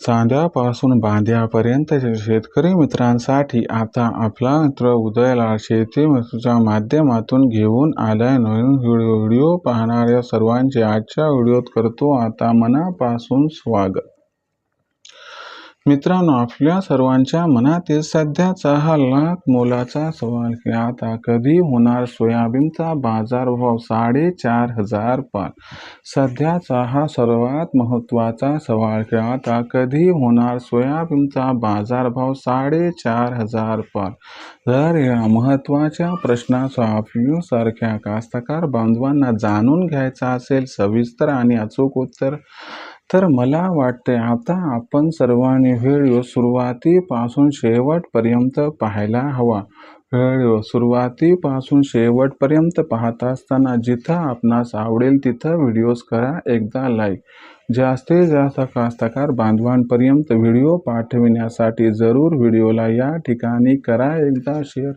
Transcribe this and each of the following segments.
सांध्यापासून बांध्यापर्यंत शेतकरी मित्रांसाठी आता आपला मित्र उदयला शेतीच्या माध्यमातून घेऊन आलाय. नवीन व्हिडिओ पाहणाऱ्या सर्वांचे आजच्या व्हिडिओत करतो. आता मनापासून स्वागत. मित्रांनो आपल्या सर्वांच्या मनातील सध्याचा हा लाख मोलाचा सवाल की आता कधी होणार सोयाबीनचा बाजारभाव? साडेचार हजार पार सध्याचा हा सर्वात महत्त्वाचा सवाल की आता कधी होणार सोयाबीनचा बाजारभाव? साडेचार हजार पार जर या महत्त्वाच्या प्रश्नाचा आपल्यासारख्या कास्तकार बांधवांना जाणून घ्यायचा असेल सविस्तर आणि अचूक उत्तर तर मला वाटते आता आपण सर्वांनी व्हिडिओ सुरुवातीपासून शेवटपर्यंत पाहायला हवा. व्हिडिओ सुरुवातीपासून शेवटपर्यंत पाहत असताना जिथं आपणास आवडेल तिथं व्हिडिओज करा एकदा लाईक जास्तीत जास्त कास्तकार बांधवांपर्यंत व्हिडिओ पाठविण्यासाठी जरूर व्हिडिओला या ठिकाणी करा एकदा शेअर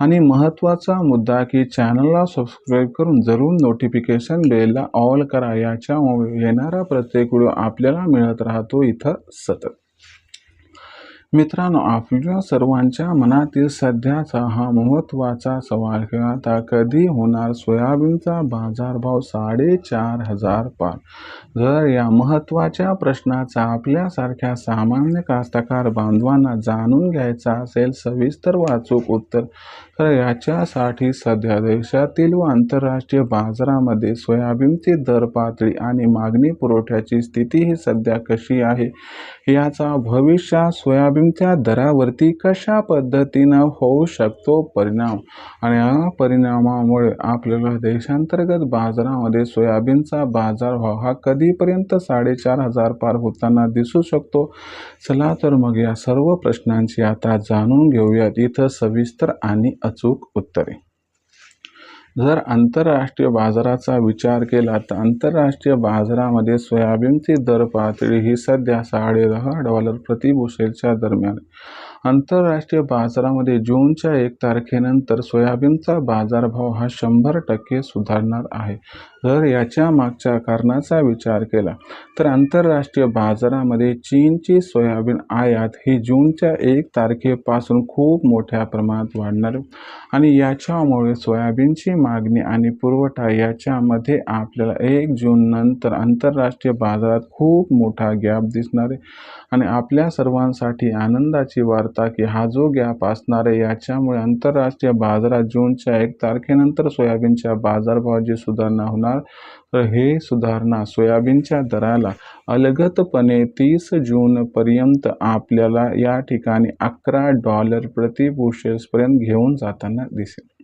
आणि महत्त्वाचा मुद्दा की चॅनलला सबस्क्राईब करून जरूर नोटिफिकेशन बेलला ऑल करा. याच्यामुळे येणारा प्रत्येक व्हिडिओ आपल्याला मिळत राहतो इथं सतत. मित्रांनो आपल्या सर्वांच्या मनातील सध्याचा हा महत्त्वाचा सवाल किंवा आता कधी होणार सोयाबीनचा बाजारभाव साडेचार हजार पार? जर या महत्त्वाच्या प्रश्नाचा आपल्यासारख्या सामान्य कास्तकार बांधवांना जाणून घ्यायचा असेल सविस्तर वाचूक उत्तर. तर याच्यासाठी सध्या देशातील व आंतरराष्ट्रीय बाजारामध्ये सोयाबीनची दर पातळी आणि मागणी पुरवठ्याची स्थिती ही सध्या कशी आहे याचा भविष्यात सोयाबीनच्या दरावरती कशा पद्धतीनं होऊ शकतो परिणाम? आणि या परिणामामुळे आपल्याला देशांतर्गत बाजारामध्ये सोयाबीनचा बाजारभाव हा कधीपर्यंत साडेचार हजार पार होताना दिसू शकतो? चला तर मग या सर्व प्रश्नांची आता जाणून घेऊयात. इथं सविस्तर आणि अचूक उत्तरे. जर आंतरराष्ट्रीय बाजाराचा विचार केला तर आंतरराष्ट्रीय बाजारामध्ये सोयाबीनची दर पातळी ही सध्या साडेदहा डॉलर प्रतिबुशेलच्या दरम्यान आंतरराष्ट्रीय बाजारामध्ये जूनच्या एक तारखेनंतर सोयाबीनचा बाजारभाव हा शंभर टक्के सुधारणार आहे. जर याच्या मागच्या कारणाचा विचार केला तर आंतरराष्ट्रीय बाजारामध्ये चीनची सोयाबीन आयात ही जूनच्या एक तारखेपासून खूप मोठ्या प्रमाणात वाढणार आणि याच्यामुळे सोयाबीनची मागणी आणि पुरवठा याच्यामध्ये आपल्याला एक जून नंतर आंतरराष्ट्रीय बाजारात खूप मोठा गॅप दिसणार आहे. आणि आपल्या सर्वांसाठी आनंदाची वार्ता की हा जो गॅप असणार आहे याच्यामुळे आंतरराष्ट्रीय बाजारात जूनच्या एक तारखेनंतर सोयाबीनच्या बाजारभावाची सुधारणा होणार तर हे सुधारणा सोयाबीनच्या दराला अलगतपणे तीस जूनपर्यंत आपल्याला या ठिकाणी अकरा डॉलर प्रति बुशेल्सपर्यंत घेऊन जाताना दिसेल.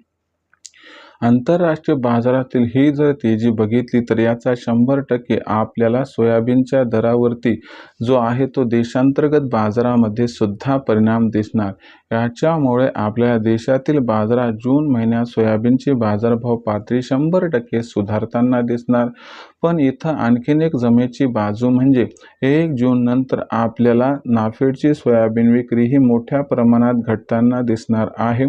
आंतरराष्ट्रीय बाजारातील ही जर तेजी बघितली तर याचा शंभर टक्के आपल्याला सोयाबीनच्या दरावरती जो आहे तो देशांतर्गत बाजारामध्ये सुद्धा परिणाम दिसणार. याच्यामुळे आपल्या देशातील बाजारात जून महिन्यात सोयाबीनची बाजारभाव पातळी शंभर टक्के सुधारताना दिसणार. पण इथं आणखीन एक जमेची बाजू म्हणजे एक जून नंतर आपल्याला नाफेडची सोयाबीन विक्री ही मोठ्या प्रमाणात घटताना दिसणार आहे.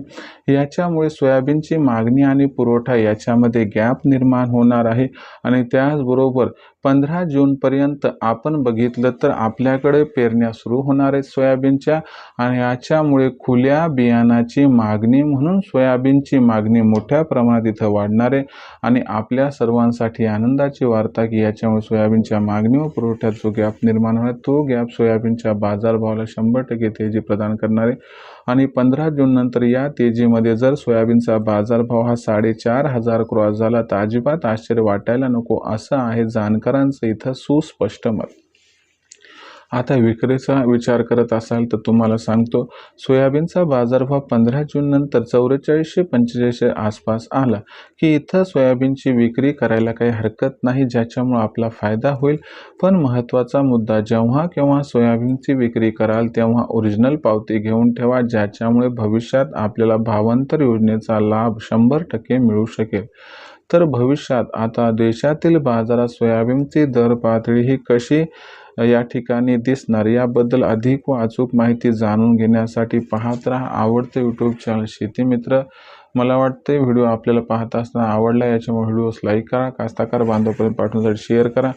याच्यामुळे सोयाबीनची मागणी आणि पुरवठा याच्यामध्ये गॅप निर्माण होणार आहे आणि त्याचबरोबर पंधरा जूनपर्यंत आपण बघितलं तर आपल्याकडे पेरण्या सुरू होणार आहेत सोयाबीनच्या आणि याच्यामुळे खुल्या बियाणाची मागणी म्हणून सोयाबीनची मागणी मोठ्या प्रमाणात इथं वाढणार आहे. आणि आपल्या सर्वांसाठी आनंदाची वार्ता की याच्यामुळे सोयाबीनच्या मागणी व पुरवठ्यात जो गॅप निर्माण होणार तो गॅप सोयाबीनच्या बाजारभावाला शंभर टक्के तेजी प्रदान करणार आहे. आणि पंधरा जून नंतर या तेजीमध्ये जर सोयाबीनचा बाजारभाव हा साडेचार हजार क्रॉस झाला तर अजिबात आश्चर्य वाटायला नको असं आहे जाणकारांचं इथं सुस्पष्ट मत. आता विक्रीचा विचार करत असाल तर तुम्हाला सांगतो सोयाबीनचा बाजारभाव पंधरा जून नंतर चौवेचाळीसशे पंचेचाळीसशे आसपास आला. की इथं सोयाबीनची विक्री करायला काही हरकत नाही ज्याच्यामुळं आपला फायदा होईल. पण महत्त्वाचा मुद्दा जेव्हा केव्हा सोयाबीनची विक्री कराल तेव्हा ओरिजिनल पावती घेऊन ठेवा ज्याच्यामुळे भविष्यात आपल्याला भावांतर योजनेचा लाभ शंभर टक्के मिळू शकेल. तर भविष्यात आता देशातील बाजारात सोयाबीनची दर पातळी ही कशी या ठिकाणी दिसणार याबद्दल अधिक व अचूक माहिती जाणून घेण्यासाठी पाहत राहा आवडते यूट्यूब चॅनल शेतीमित्र मला वाटते व्हिडिओ आपल्याला पाहत असताना आवडला याच्यामुळे व्हिडिओस लाईक करा कास्ताकार बांधवपर्यंत पाठवण्यासाठी शेअर करा.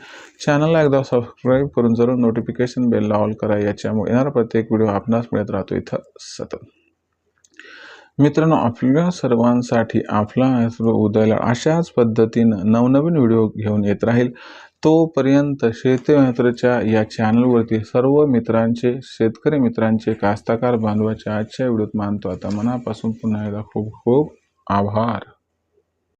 चॅनलला एकदा सबस्क्राईब करून जरूर नोटिफिकेशन बेलला ऑल करा याच्यामुळे येणारा प्रत्येक व्हिडिओ आपणास मिळत राहतो इथं सतत. मित्रांनो आपल्या सर्वांसाठी आपला ॲस्ट्रो उदयला अशाच पद्धतीनं नवनवीन व्हिडिओ घेऊन येत राहील. तोपर्यंत शेतीमित्रच्या या चॅनलवरती सर्व मित्रांचे शेतकरी मित्रांचे कास्ताकार बांधवाच्या आजच्या व्हिडिओत मानतो. आता मनापासून पुन्हा एकदा खूप खूप आभार.